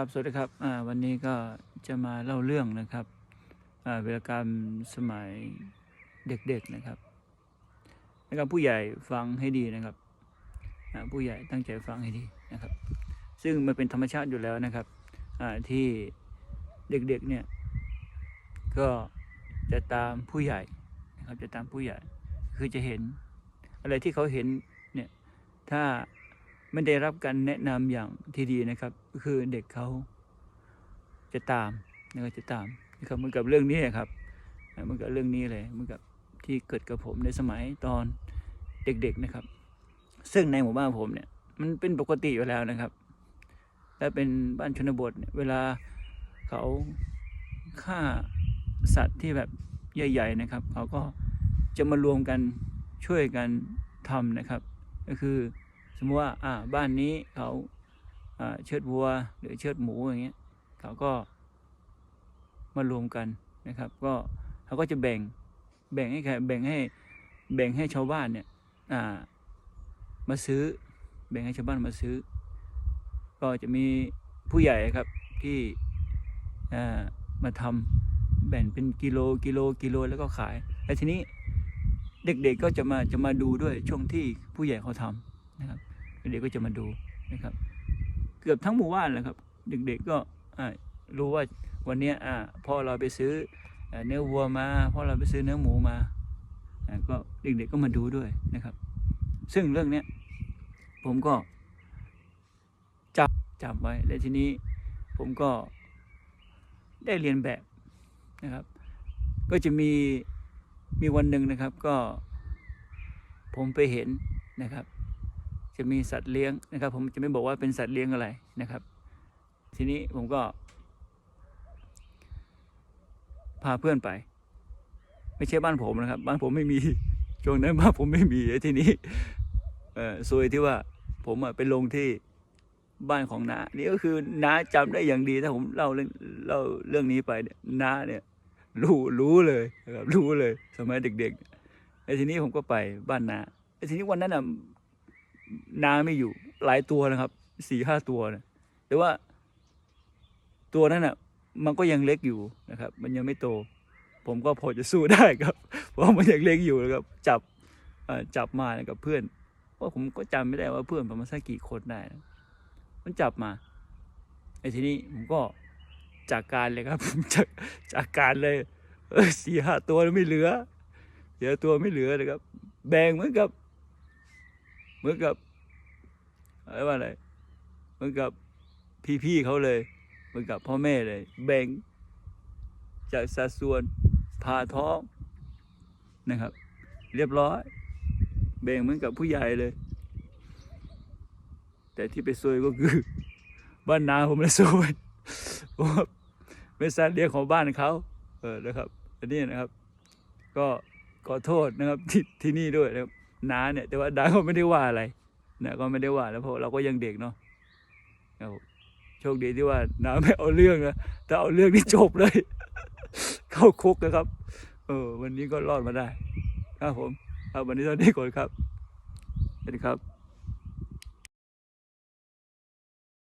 ครับสวัสดีครับวันนี้ก็จะมาเล่าเรื่องนะครับเวลากรรมสมัยเด็กๆนะครับนะครับผู้ใหญ่ฟังให้ดีนะครับผู้ใหญ่ตั้งใจฟังให้ดีนะครับ ซึ่งมันเป็นธรรมชาติอยู่แล้วนะครับที่เด็กๆเนี่ยก็จะตามผู้ใหญ่นะครับจะตามผู้ใหญ่คือจะเห็นอะไรที่เขาเห็นเนี่ยถ้า ไม่ได้รับการแนะนำอย่างที่ดีนะครับ คือเด็กเขาจะตามนะครับจะตามนะครับเหมือนกับเรื่องนี้ครับเหมือนกับเรื่องนี้เลยเหมือนกับที่เกิดกับผมในสมัยตอนเด็กๆนะครับ ซึ่งในหมู่บ้านผมเนี่ย มันเป็นปกติอยู่แล้วนะครับ และเป็นบ้านชนบทเเวลาเขาฆ่าสัตว์ที่แบบใหญ่ ๆนะครับ เขาก็จะมารวมกันช่วยกันทำนะครับ ก็คือ สมมติว่าอ่าบ้านนี้เขาเชือดวัวหรือเชือดหมูอย่างเงี้ยเขาก็มารวมกันนะครับ ก็เขาก็จะแบ่งแบ่งให้ใครแบ่งให้แบ่งให้ชาวบ้านเนี่ยอ่ามาซื้อ แบ่งให้ชาวบ้านมาซื้อ ก็จะมีผู้ใหญ่ครับที่อ่ามาทำแบ่งเป็นกิโลกิโลกิโลแล้วก็ขายแล้วทีนี้เด็กๆก็จะมาจะมาดูด้วยช่วงที่ผู้ใหญ่เขาทำนะครับ เด็กๆก็จะมาดูนะครับ เกือบทั้งหมู่บ้านเลยครับ เด็กๆก็รู้ว่าวันนี้พ่อเราไปซื้อเนื้อวัวมาพ่อเราไปซื้อเนื้อหมูมาอ่าก็เด็กๆก็มาดูด้วยนะครับ ซึ่งเรื่องเนี้ยผมก็จับจับไว้และทีนี้ผมก็ได้เรียนแบบนะครับ ก็จะมีมีวันหนึ่งนะครับก็ผมไปเห็นนะครับ จะมีสัตว์เลี้ยงนะครับ ผมจะไม่บอกว่าเป็นสัตว์เลี้ยงอะไรนะครับ ทีนี้ผมก็ พาเพื่อนไป ไม่ใช่บ้านผมนะครับ บ้านผมไม่มีช่วงนั้นบ้านผมไม่มีทีนี้เออซวยที่ว่าผมอะไปลงที่บ้านของน้านี่ก็คือน้าจำได้อย่างดีถ้าผมเล่าเรื่องเล่าเรื่องนี้ไปน้าเนี่ย รู้รู้เลยนะครับรู้เลย สมัยเด็กๆแล้ทีนี้ผมก็ไปบ้านน้าแล้ทีนี้วันนั้นอะ นาไม่อยู่หลายตัวนะครับสี่ห้าตัวนะแต่ว่าตัวนั้นอะ มันก็ยังเล็กอยู่นะครับ มันยังไม่โต ผมก็พอจะสู้ได้ครับ เพราะมันยังเล็กอยู่นะครับ จับจับมานะกับเพื่อนเพราผมก็จำไม่ได้ว่าเพื่อนประมาณสักกี่คนได้นะมันจับมาไอ้ทีนี้ผมก็จากการเลยครับผมจากจากการเลยสี่ห้าตัวไม่เหลือเหลือตัวไม่เหลือนะครับ แบ่งเหมือนกับ เหมือนกับอะไรว่าอะไรเหมือนกับพี่ๆเขาเลยเหมือนกับพ่อแม่เลย แบ่งจากสัดส่วนผ่าท้องนะครับ เรียบร้อย แบ่งเหมือนกับผู้ใหญ่เลย แต่ที่ไปซวยก็คือ บ้านนาผมเลยซวยเพราะว่าเป็นสัตว์เลี้ยงของบ้านเขาเออนะครับอันนี้นะครับ ก็ขอโทษนะครับที่ที่นี่ด้วยนะครับ น้าเนี่ย แต่ว่าน้าก็ไม่ได้ว่าอะไรนะก็ไม่ได้ว่าแล้วเพราะเราก็ยังเด็กเนาะโชคดีที่ว่าน้าไม่เอาเรื่องนะถ้าเอาเรื่องนี่จบเลย เข้าคุกนะครับ เออ วันนี้ก็รอดมาได้ ครับผม ครับวันนี้ตอนนี้ก่อนครับสวัสดีครับ